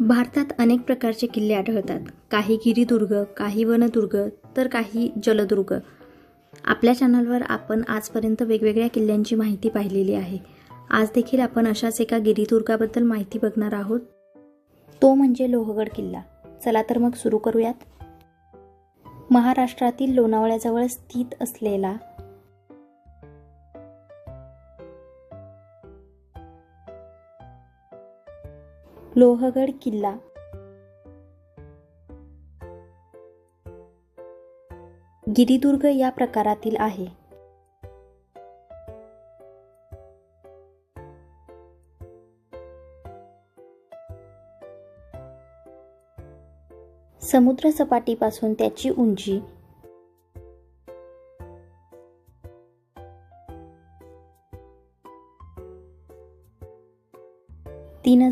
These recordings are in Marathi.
भारतात अनेक प्रकारचे किल्ले आढळतात. काही गिरिदुर्ग काही वनदुर्ग तर काही जलदुर्ग. आपल्या चॅनलवर आपण आजपर्यंत वेगवेगळ्या किल्ल्यांची माहिती पाहिलेली आहे. आज देखील आपण अशाच एका गिरिदुर्गाबद्दल माहिती बघणार आहोत. तो म्हणजे लोहगड किल्ला. चला तर मग सुरू करूयात. महाराष्ट्रातील लोणावळ्याजवळ स्थित असलेला लोहगड किल्ला. गिरिदुर्ग या प्रकारातील आहे. समुद्र सपाटीपासून त्याची उंची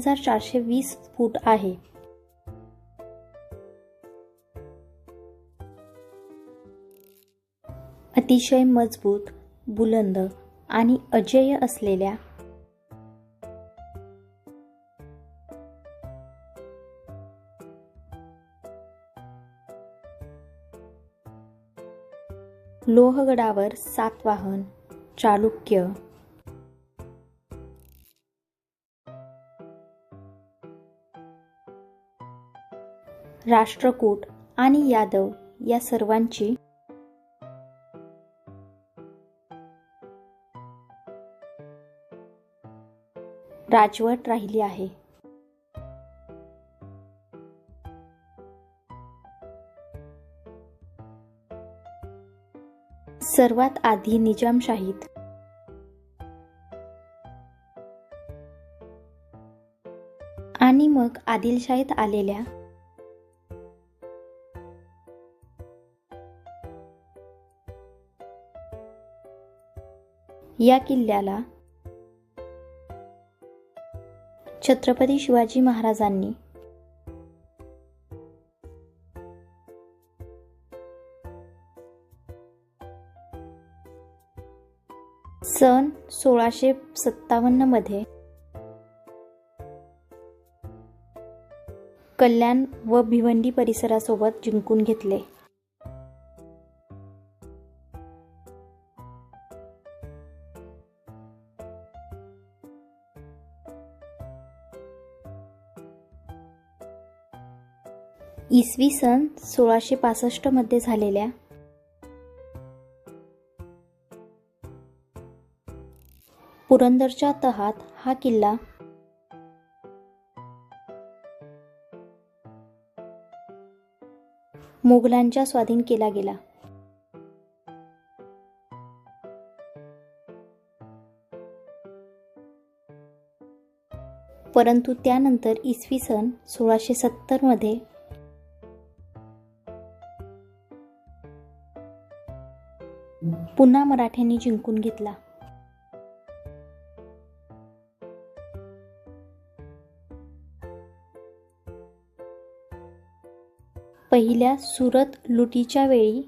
हजार चारशे वीस फूट आहे. अतिशय मजबूत बुलंद आणि अजेय असलेल्या लोहगडावर सातवाहन चालुक्य राष्ट्रकूट आणि यादव या सर्वांची राजवट राहिली आहे. सर्वात आधी निजामशाहीत आणि मग आदिलशाहीत आलेल्या या किल्ल्याला छत्रपती शिवाजी महाराजांनी सन सोळाशे सत्तावन्नमध्ये कल्याण व भिवंडी परिसरासोबत जिंकून घेतले. इसवी सन सोळाशे पासष्टमध्ये झालेल्या पुरंदरच्या तहात हा किल्ला मोगलांच्या स्वाधीन केला गेला. परंतु त्यानंतर इसवी सन सोळाशे सत्तरमध्ये पुन्हा मराठ्यांनी जिंकून घेतला. पहिल्या सुरत लुटीच्या वेळी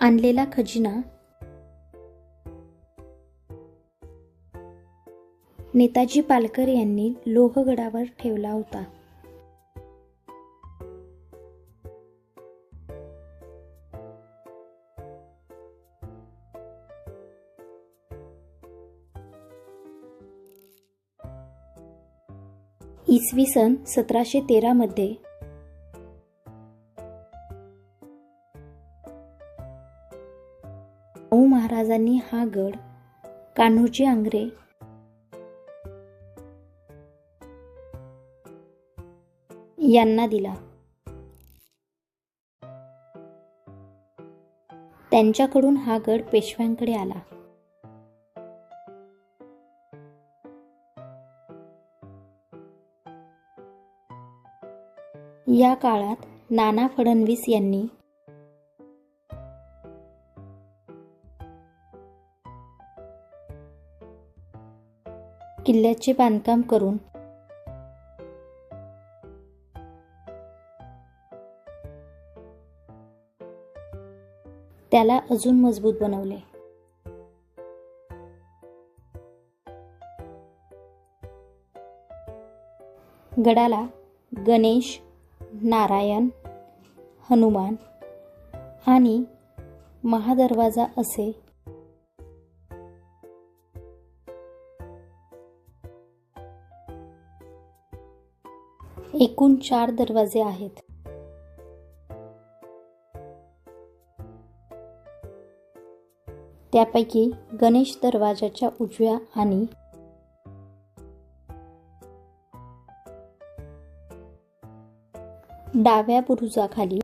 आणलेला खजिना नेताजी पालकर यांनी लोहगडावर ठेवला होता. इसवी सन सतराशे तेरामध्ये मध्ये. महाराजांनी हा गड कान्होजी आंग्रे यांना दिला. त्यांच्याकडून हा गड पेशव्यांकडे आला. या काळात नाना फडणवीस यांनी किल्ल्याचे बांधकाम करून त्याला अजून मजबूत बनवले. गडाला गणेश नारायण हनुमान आणि महादरवाजा असे. एकूण चार दरवाजे आहेत. त्यापैकी गणेश दरवाजाच्या उजव्या आणि डाव्या बुरुजाखाली.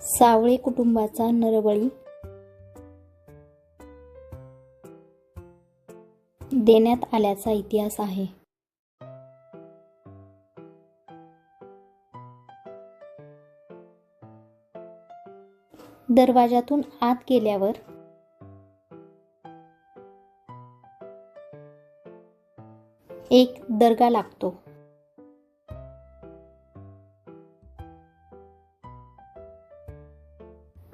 सावळे कुटुंबाचा नरबळी. देण्यात आल्याचा इतिहास आहे. दरवाजातून आत गेल्यावर एक दर्गा लागतो.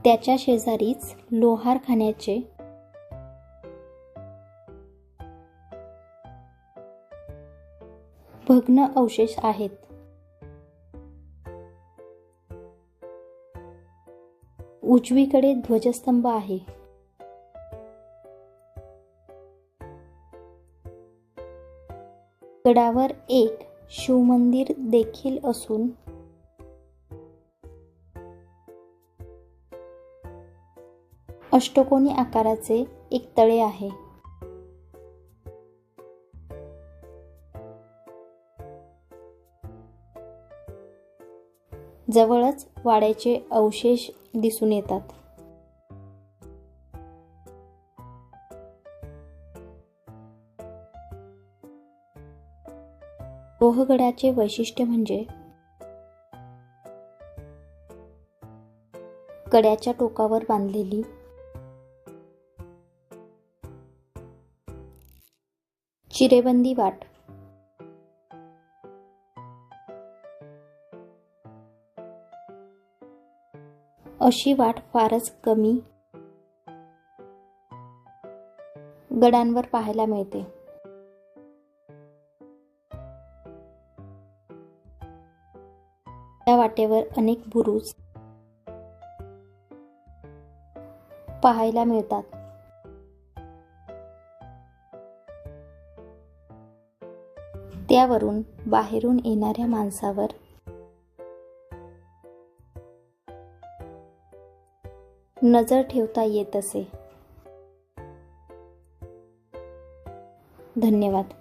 त्याच्या शेजारीच लोहारखान्याचे भग्न अवशेष आहेत. उजवीकडे ध्वजस्तंभ आहे. गडावर एक शिवमंदिर देखील असून अष्टकोनी आकाराचे एक तळे आहे. जवळच वाड्याचे अवशेष दिसून येतात. लोहगडाचे वैशिष्ट्य म्हणजे कड्याच्या टोकावर बांधलेली चिरेबंदी वाट. अशी वाट फारच कमी गडांवर पाहायला मिळते. त्या वाटेवर अनेक बुरुज पाहायला मिळतात. त्यावरून बाहेरून येणाऱ्या माणसावर नजर ठेवता येत असे. धन्यवाद.